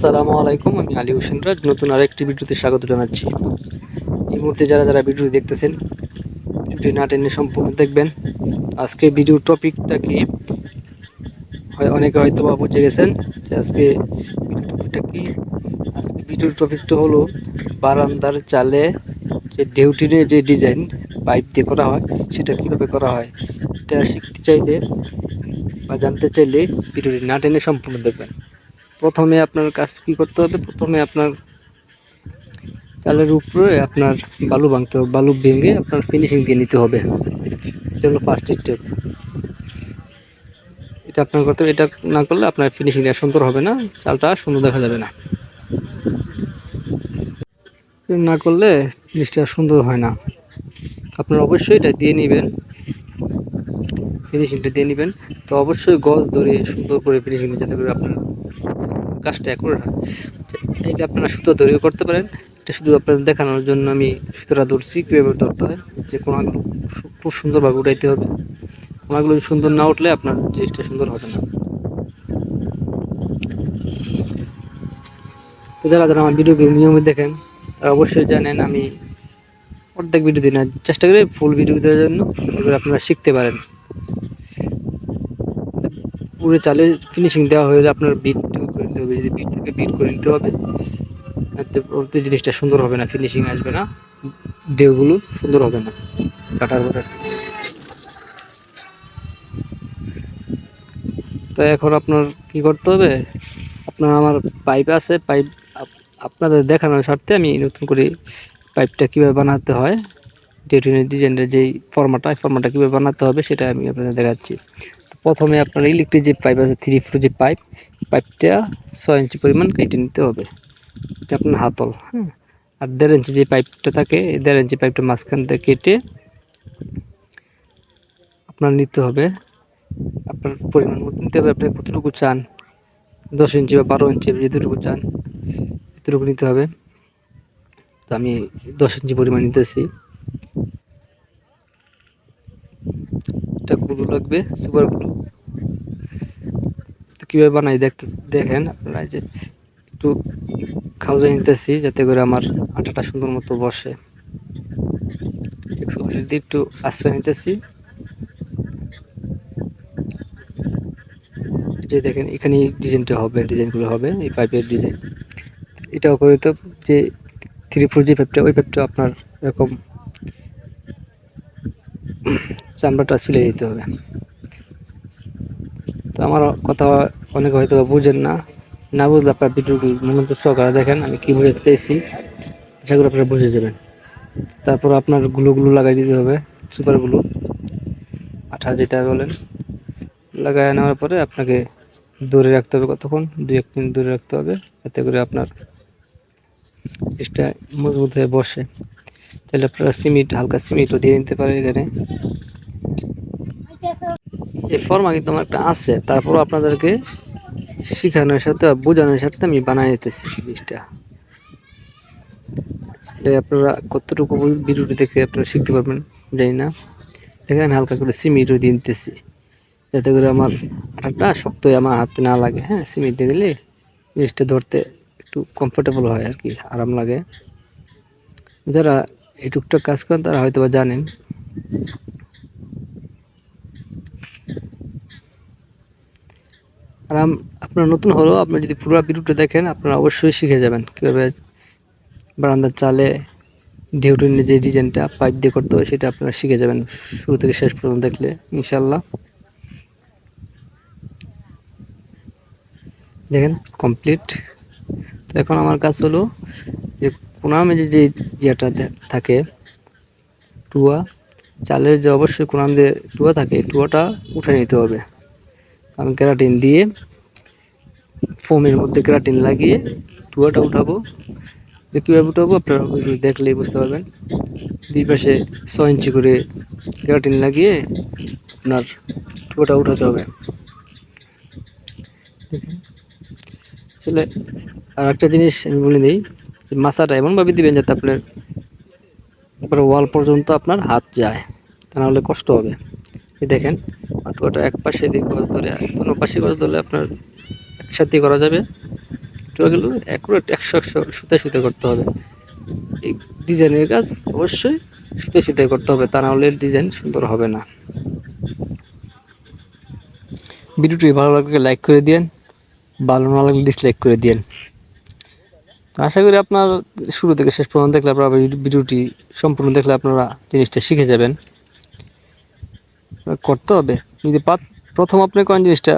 আসসালামু আলাইকুম, আমি আলী হোসেন রাজ। নতুন আরেকটি ভিডিওতে স্বাগত জানাচ্ছি। এই মুহূর্তে যারা যারা ভিডিওটি দেখতেছেন, ভিডিওটি না টেনে সম্পূর্ণ দেখবেন। আজকে ভিডিওর টপিকটা কি? হয়, অনেকে হয়তো বা বুঝে গেছেন যে আজকে ভিডিও টপিকটা কি? আজকে ভিডিওর টপিকটা হলো বারান্দার চালে যে ডিউটির যে ডিজাইন পাইপ দিয়ে করা হয়, সেটা কীভাবে করা হয়? এটা শিখতে চাইলে বা জানতে চাইলে ভিডিওটি না টেনে সম্পূর্ণ দেখবেন। প্রথমে আপনার কাজ কি করতে হবে? প্রথমে আপনার চালের উপরে আপনার বালু ভাঙতে হবে, বালু ভেঙে আপনার ফিনিশিং দিয়ে নিতে হবে। এটা হলো ফার্স্ট স্টেপ এটা আপনার করতে এটা না করলে আপনার ফিনিশিংটা সুন্দর হবে না, চালটা সুন্দর দেখা যাবে না। না করলে জিনিসটা সুন্দর হয় না। আপনার অবশ্যই এটা দিয়ে নেবেন। ফিনিশিংটা দিয়ে নেবেন। তো অবশ্যই গজ ধরে সুন্দর করে ফিনিশিং যাতে করে আপনার কাজটা করে চাইলে আপনারা সুতো ধরেও করতে পারেন। এটা শুধু আপনাদের দেখানোর জন্য আমি সুতোটা ধরছি, কীভাবে ধরতে হয়, যে কোনাগুলো খুব সুন্দরভাবে উঠাইতে হবে। কোনাগুলো সুন্দর না উঠলে আপনার জিনিসটা সুন্দর হবে না। তো যারা যারা আমার ভিডিওগুলো নিয়মিত দেখেন, তারা অবশ্যই জানেন আমি অর্ধেক ভিডিও দিই না, চেষ্টা করি ফুল ভিডিও দেওয়ার জন্য আপনারা শিখতে পারেন। পুরো চালে ফিনিশিং দেওয়া হয়ে আপনার বিট হবে যদি বিট থেকে বিট করে নিতে হবে। ওতে জিনিসটা সুন্দর হবে না ফিনিশিং আসবে না ডেউগুলো সুন্দর হবে না, কাটার পরে। তো এখন আপনার কি করতে হবে? আপনার আমার পাইপ আছে পাইপ আপনাদের দেখানোর স্বার্থে আমি নতুন করে পাইপটা কীভাবে বানাতে হয় ডেউটিনের ডিজাইনের যেই ফর্মাটা ফর্মাটা কীভাবে বানাতে হবে সেটা আমি আপনাদের দেখাচ্ছি। প্রথমে আপনার ইলেকট্রিক যে পাইপ আছে থ্রি ফোর যে পাইপ পাইপটা ছয় ইঞ্চি পরিমাণ কেটে নিতে হবে। এটা আপনার হাতল। হ্যাঁ আর দেড় ইঞ্চি যে পাইপটা থাকে এই দেড় ইঞ্চি পাইপটা মাঝখান থেকে কেটে আপনার নিতে হবে। আপনার পরিমাণ মতো নিতে হবে আপনি কতটুকু চান? দশ ইঞ্চি বা বারো ইঞ্চি যেটুকু চান এতটুকু নিতে হবে। তো আমি দশ ইঞ্চি পরিমাণ নিতেছি। গুলো লাগবে সুপারগুলো তো কীভাবে বানাই দেখতে দেখেন আপনারা যে একটু খাওয়া নিতেছি যাতে করে আমার আটাটা সুন্দর মতো বসে। একটু আশ্রয় নিতেছি। যে দেখেন এখানে ডিজাইনটা হবে, ডিজাইনগুলো হবে, এই পাইপের ডিজাইন এটাও করে তো যে থ্রি ফোর জি পাইপটা ওই পাইপটা আপনার এরকম চামড়াটা সিলে দিতে হবে। তো আমার কথা অনেকে হয়তো বুঝেন না। না বুঝলে আপনার ভিডিওগুলো মনোযোগ সহকারে দেখেন, আমি কী বুঝাতে চাইছি, আশা করি আপনারা বুঝে যাবেন। তারপর আপনার গুলোগুলো লাগাই দিতে হবে সুপারগুলো আঠা যেটা বলেন লাগাই নেওয়ার পরে আপনাকে দূরে রাখতে হবে কতক্ষণ? দুই এক মিনিট দূরে রাখতে হবে, এতে করে আপনার জিনিসটা মজবুত হয়ে বসে। তাহলে আপনারা সিমেন্ট হালকা সিমেন্টও দিয়ে নিতে পারেন এখানে। এই ফর্মা কিন্তু আমার একটা আছে, তারপর আপনাদেরকে শেখানোর সাথে বোঝানোর সাথে আমি বানাই নিতেছি জিনিসটা। আপনারা কতটুকু ভিডিওটি দেখে আপনারা শিখতে পারবেন, জানি না। দেখেন আমি হালকা করে সিমেন্টও দিয়ে নিতেছি যাতে করে আমার আটাটা শক্ত হয়ে আমার হাতে না লাগে হ্যাঁ সিমিট দিয়ে দিলে জিনিসটা ধরতে একটু কমফোর্টেবল হয় আর কি, আরাম লাগে। যারা এই টুকটাক কাজ করেন তারা হয়তো বা জানেন। আর আপনার নতুন হলেও আপনি যদি পুরো ভিডিওটা দেখেন, আপনারা অবশ্যই শিখে যাবেন। কীভাবে বারান্দার চালে ডিউটিনের যে ডিজাইনটা পাইপ দিয়ে করতে হয়, সেটা আপনারা শিখে যাবেন শুরু থেকে শেষ পর্যন্ত দেখলে ইনশাল্লাহ দেখেন কমপ্লিট তো এখন আমার কাজ হলো যে কোনামে যে ইয়েটা থাকে, টুয়া, চালের যে অবশ্যই কোনাম দিয়ে টুয়া থাকে, টুয়াটা উঠে নিতে হবে। আমি ক্যারাটিন দিয়ে ফোমের মধ্যে ক্যারাটিন লাগিয়ে টুয়াটা উঠাবো। কীভাবে উঠাবো আপনারা দেখলেই বুঝতে পারবেন। দুই পাশে ছ ইঞ্চি করে ক্যারাটিন লাগিয়ে আপনার টুয়াটা উঠাতে হবে। আসলে আর একটা জিনিস আমি বলে দিই, যে মাছাটা এমনভাবে দিবেন যাতে আপনার ওয়াল পর্যন্ত আপনার হাত যায়, তা নাহলে কষ্ট হবে। দেখেন আটুয়াটা এক পাশে দিক গজ ধরে অন্য পাশে গজ ধরলে আপনার একসাথে করা যাবে। একটু গেল অ্যাকুরেট একশো একশো সুতায় সুতায় করতে হবে। এই ডিজাইনের কাজ অবশ্যই সুতায় সুতায় করতে হবে, তা না হলে ডিজাইন সুন্দর হবে না। ভিডিওটি ভালো লাগলে লাইক করে দিন ভালো না লাগলে ডিসলাইক করে দিন আশা করি আপনার শুরু থেকে শেষ পর্যন্ত দেখলে আপনারা ভিডিওটি সম্পূর্ণ দেখলে আপনারা জিনিসটা শিখে যাবেন। করতে হবে। যদি প্রথম আপনি করেন জিনিসটা,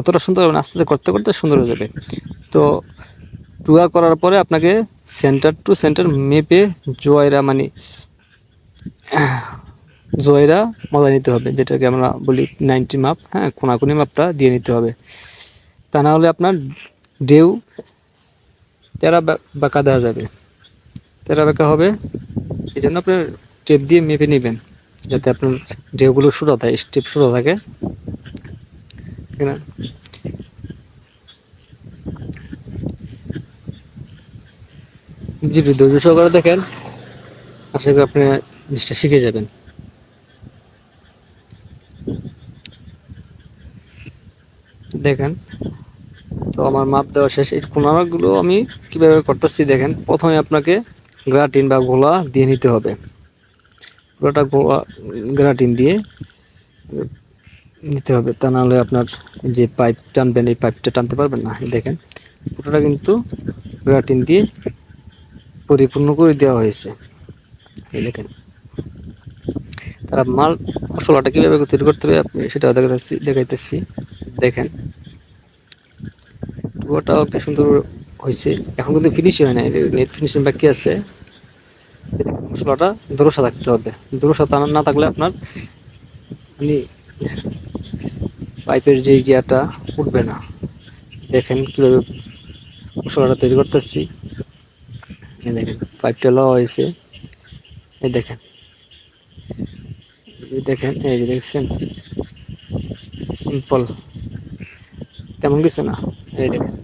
অতটা সুন্দর হবে না, আস্তে আস্তে করতে করতে সুন্দর হয়ে যাবে। তো টুয়া করার পরে আপনাকে সেন্টার টু সেন্টার মেপে জয়রা মানে জয়রা মজা নিতে হবে। যেটাকে আমরা বলি নাইনটি মাপ হ্যাঁ কোনাকুনি মাপটা দিয়ে নিতে হবে। তা না হলে আপনার ডেউ তেরা বাঁকা দেওয়া যাবে। তেরা বাঁকা হবে এই জন্য আপনার টেপ দিয়ে মেপে নেবেন। যাতে আপনার ডেউগুলো সোজা থাকে স্টেপ সোজা থাকে। যদি ধৈর্য সহকারে দেখেন। আশা করি আপনি জিনিসটা শিখে যাবেন। দেখেন, তো আমার মাপ দেওয়া শেষ। এই কোনাগুলো আমি কীভাবে করতেছি দেখেন, প্রথমে আপনাকে গ্রাটিন বা গোলা দিয়ে নিতে হবে। পুরোটা গোয়া গ্রাটিন দিয়ে নিতে হবে। তা নাহলে আপনার যে পাইপ টানবেন, এই পাইপটা টানতে পারবেন না। দেখেন, পুরোটা কিন্তু গ্রাটিন দিয়ে পরিপূর্ণ করে দেওয়া হয়েছে। এই দেখেন, তারা মাল মশলাটা কীভাবে তৈরি করতে হবে আপনি সেটা দেখাচ্ছি দেখাইতেছি। দেখেন ওটাও কি সুন্দর হয়েছে। এখন কিন্তু ফিনিশিং হয় না নেট ফিনিশিং বাকি আছে। মশলাটা দোরসা থাকতে হবে। দোরসা না থাকলে আপনার মানে পাইপের যে গিয়াটা উঠবে না। দেখেন কীভাবে মশলাটা তৈরি করতেছি। দেখেন, পাইপটা লওয়া হয়েছে। এই দেখেন। দেখেন, এই যে দেখছেন? সিম্পল তেমন কিছু না। এই দেখেন।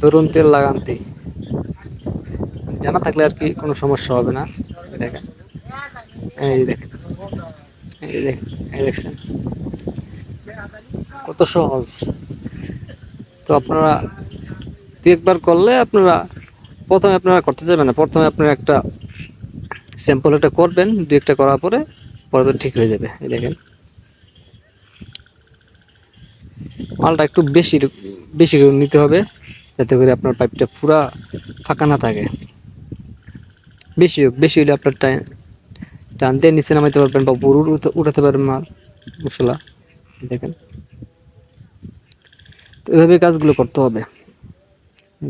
ধরুন তেল লাগানতে। জানা থাকলে আর কি কোনো সমস্যা হবে না। দেখেন। এই দেখেন। এই দেখেন এই দেখছেন। কত সহজ। তো আপনারা দু একবার করলে আপনারা প্রথমে আপনারা করতে যাবেন না। প্রথমে আপনারা একটা স্যাম্পল একটা করবেন। দু একটা করার পরে পরে ঠিক হয়ে যাবে। এই দেখেন। মালটা একটু বেশি বেশি নিতে হবে। যাতে করে আপনার পাইপটা পুরা ফাঁকা না থাকে। বেশি হোক, বেশি হলে আপনার টাইম টানতে নিচে নামাইতে পারবেন বা উপর উঠাতে পারবেন মাল মশলা, দেখেন। তো এভাবে কাজগুলো করতে হবে,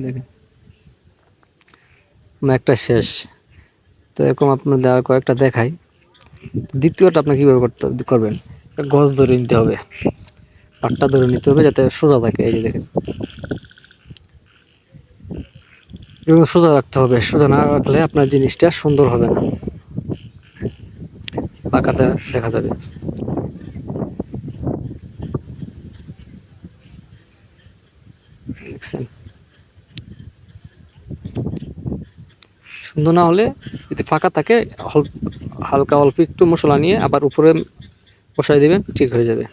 দেখেন। একটা শেষ। তো এরকম আপনার দেওয়ার কয়েকটা দেখাই। দ্বিতীয়টা আপনি কীভাবে করতে, করবেন? গজ ধরে নিতে হবে, পাটটা ধরে নিতে হবে যাতে সোজা থাকে, এই যে দেখেন। এগুলো সোজা রাখতে হবে। সোজা না রাখলে আপনার জিনিসটা সুন্দর হবে না। পাকাতে দেখা যাবে। সুন্দর না হলে যদি ফাঁকা থাকে, হল- হালকা অল্প একটু মশলা নিয়ে আবার উপরে বসাই দিবেন, ঠিক হয়ে যাবে।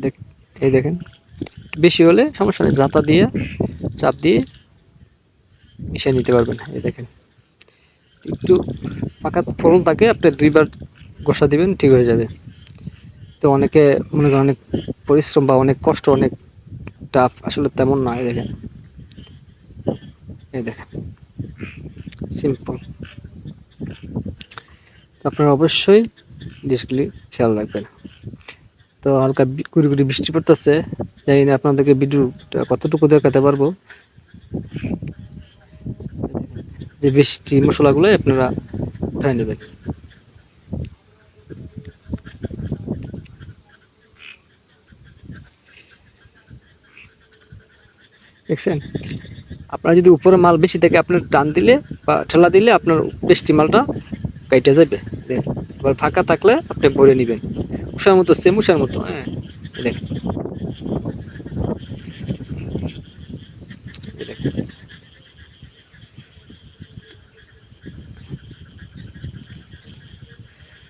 দেখ এই দেখেন। বেশি হলে সমস্যা নেই। জাতা দিয়ে, চাপ দিয়ে মিশিয়ে নিতে পারবেন। এই দেখেন। একটু পাকা ফলন থাকে, আপনি দুইবার গোসা দিবেন, ঠিক হয়ে যাবে। তো অনেকে মনে করেন অনেক পরিশ্রম বা অনেক কষ্ট, অনেক টাফ আসলে তেমন না, এই দেখেন। এই দেখেন। সিম্পল আপনারা অবশ্যই জিনিসগুলি খেয়াল রাখবেন। তো হালকা কুড়ি কুড়ি বৃষ্টি পড়তেছে। জানি না আপনাদেরকে ভিডিওটা কতটুকু দেখাতে পারব। যে বৃষ্টি মশলাগুলো আপনারা উঠাই নেবেন। দেখছেন? আপনার যদি উপরে মাল বেশি থাকে, আপনার টান দিলে বা ঠেলা দিলে আপনার বেশি মালটা কাইটে যাবে। এবার ফাঁকা থাকলে আপনি ভরে নেবেন। উষার মতো সেম উষার মতো হ্যাঁ।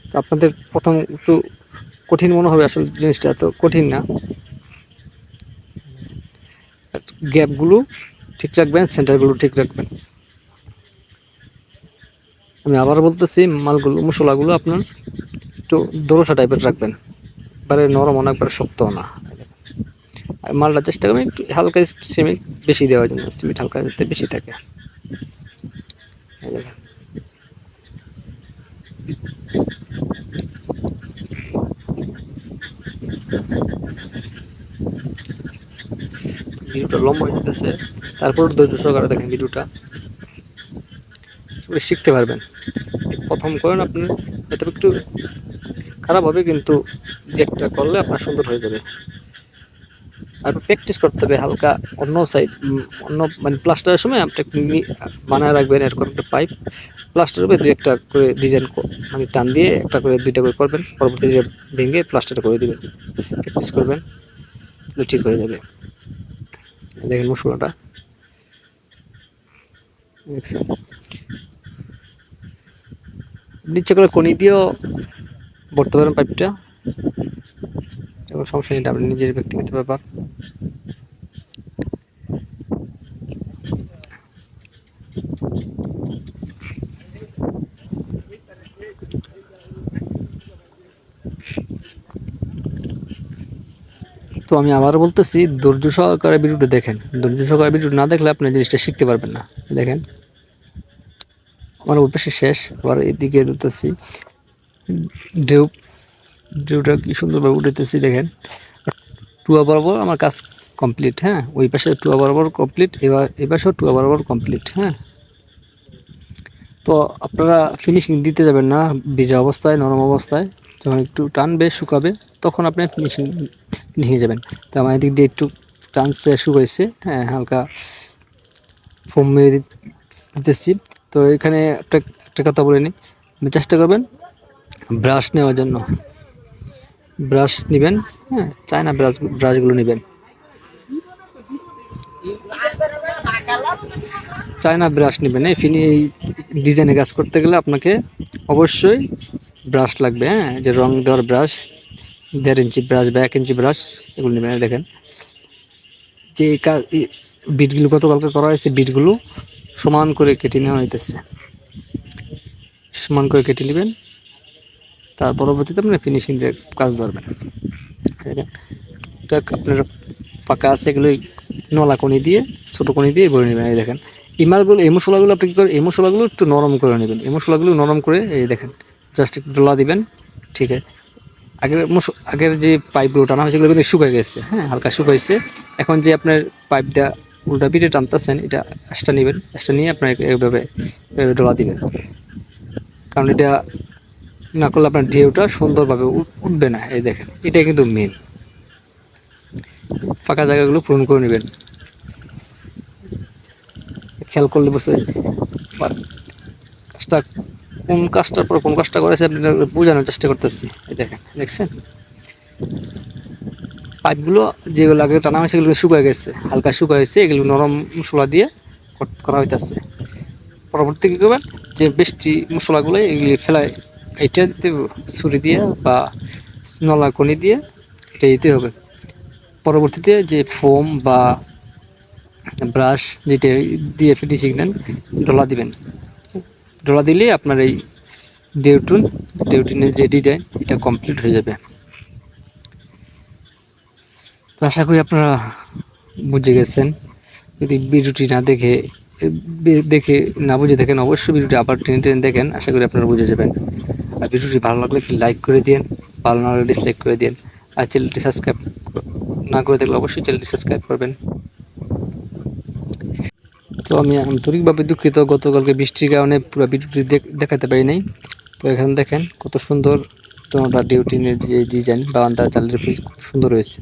তো আপনাদের প্রথম একটু কঠিন মনে হবে আসলে জিনিসটা এত কঠিন না। গ্যাপগুলো ঠিক রাখবেন সেন্টারগুলো ঠিক রাখবেন। আমি আবার বলতেছি মালগুলো মশলাগুলো আপনার একটু দোরসা টাইপের রাখবেন। একবারে নরম না একবারে শক্ত না। আর মালটা চেষ্টা করবেন একটু হালকা সিমেন্ট বেশি দেওয়ার জন্য সিমেন্ট হালকা যাতে বেশি থাকে। ভিডিওটা লম্বা যেতেছে তারপর ধৈর্য সহকারে দেখেন ভিডিওটা। শিখতে পারবেন। প্রথম করেন আপনি একটু খারাপ হবে, কিন্তু একটা করলে আপনার সুন্দর হয়ে যাবে। আর প্র্যাকটিস করতে হবে হালকা অন্য সাইড অন্য মানে প্লাস্টারের সময় আপনি একটু বানায় রাখবেন, এরকম একটা পাইপ প্লাস্টারের উপরে দু একটা করে ডিজাইন মানে টান দিয়ে একটা করে, দুইটা করে করবেন পরবর্তীতে ভেঙে প্লাস্টার করে দেবেন। প্র্যাকটিস করবেন ঠিক হয়ে যাবে। দেখেন মশলাটা। নিচে করে কনি দিয়েও ভরতে পারেন পাইপটা এবং সমস্যা নেই আপনি নিজের ব্যক্তিগত ব্যাপার। তো আমি আবার বলতেছি, ধৈর্য সহকারে ভিডিওটা দেখেন। ধৈর্য সহকারে ভিডিও না দেখলে আপনি জিনিসটা শিখতে পারবেন না। দেখেন, আমার অভ্যাসে শেষ, আবার এদিকে ধরতেছি ঢেউ, ঢেউটা কি সুন্দরভাবে উঠেতেছি দেখেন। টুয়া বরাবর আমার কাজ কমপ্লিট হ্যাঁ? ওই পাশে টুয়া বরাবর কমপ্লিট এবার এই পাশেও টুয়া বরাবর কমপ্লিট হ্যাঁ? তো আপনারা ফিনিশিং দিতে যাবেন না, ভিজা অবস্থায়, নরম অবস্থায়। যখন একটু টানবে, শুকাবে, তখন আপনি ফিনিশিং ফিনিশিংয়ে যাবেন। তো আমার এদিক দিয়ে একটু টানছে, শুকাইছে হ্যাঁ হালকা ফোম মেরে দিত- দিতেছি। তো এখানে একটা একটা কথা বলে নিই। চেষ্টা করবেন ব্রাশ নেওয়ার জন্য। ব্রাশ নেবেন হ্যাঁ চায়না ব্রাশ ব্রাশগুলো নেবেন। চায়না ব্রাশ নেবেন, এই ফিনি, এই ডিজাইনে কাজ করতে গেলে আপনাকে অবশ্যই ব্রাশ লাগবে হ্যাঁ যে রং দেওয়ার ব্রাশ দেড় ইঞ্চি ব্রাশ বা এক ইঞ্চি ব্রাশ এগুলো নেবেন দেখেন। যে কাজ বিটগুলো গতকালকে করা হয়েছে বিটগুলো সমান করে কেটে নেওয়া হইতেছে। সমান করে কেটে নেবেন। তার পরবর্তীতে আপনি ফিনিশিং দিয়ে কাজ ধরবেন এটা আপনার ফাঁকা আছে এগুলো নলা কণি দিয়ে, ছোটো কণি দিয়ে ভরে নেবেন। এই দেখেন এই মালগুলো এই মশলাগুলো আপনি কী করেন, এই মশলাগুলো একটু নরম করে নেবেন। এই মশলাগুলো নরম করে, এই দেখেন জাস্ট একটু ডোলা দিবেন, ঠিক আছে। আগের মশ- আগের যে পাইপগুলো টানা হয়েছে এগুলো কিন্তু শুকিয়ে গেছে হ্যাঁ হালকা শুকাইছে। এখন যে আপনার পাইপ দেওয়া উল্টা পিঠে টানতেছেন, এটা এক্সট্রা নেবেন এক্সট্রা নিয়ে আপনার এইভাবে এইভাবে ডোলা দিবেন। কারণ এটা না করলে আপনার ঢেউটা সুন্দরভাবে উঠবে না, এই দেখেন। এটা কিন্তু মেন ফাঁকা জায়গাগুলো পূরণ করে নেবেন। খেয়াল করলে বসে কাজটা কোন কাজটার পর কোন কাজটা করেছে, আপনি বোঝানোর চেষ্টা করতেছি। এই দেখেন, দেখছেন? পাইপগুলো যেগুলো আগে টানা হয়েছে সেগুলো শুকিয়ে গেছে, হালকা শুকিয়ে গেছে এগুলো নরম মশলা দিয়ে করা হইতেছে। পরবর্তী কী করবেন? যে বেশি মশলাগুলো এগুলি ফেলায় এটা দিতে হবে, ছুরি দিয়ে বা নলা কনি দিয়ে এটা দিতে হবে। পরবর্তীতে যে ফোম বা ব্রাশ যেটা দিয়ে ফিনিশিং দেন ডলা দিবেন। ডলা দিলে আপনার এই ডেউটুন ডেউটিনের যে ডিজাইন এটা কমপ্লিট হয়ে যাবে। তো আশা করি আপনারা বুঝে গেছেন। যদি ভিডিওটি না দেখে দেখে না বুঝে দেখেন অবশ্যই ভিডিওটি আবার টেনে টেনে দেখেন। আশা করি আপনারা বুঝে যাবেন। আর ভিডিওটি ভালো লাগলে একটি লাইক করে দিন ভালো না লাগলে ডিসলাইক করে দিন আর চ্যানেলটি সাবস্ক্রাইব না করে থাকলে অবশ্যই চ্যানেলটি সাবস্ক্রাইব করবেন। তো আমি আন্তরিকভাবে দুঃখিত, গতকালকে বৃষ্টির কারণে পুরো ভিডিওটি দেখাতে পারি নাই। তো এখানে দেখেন কত সুন্দর তোমার ডিউটিনের যে ডিজাইন বা আন্দার চালের খুব সুন্দর হয়েছে।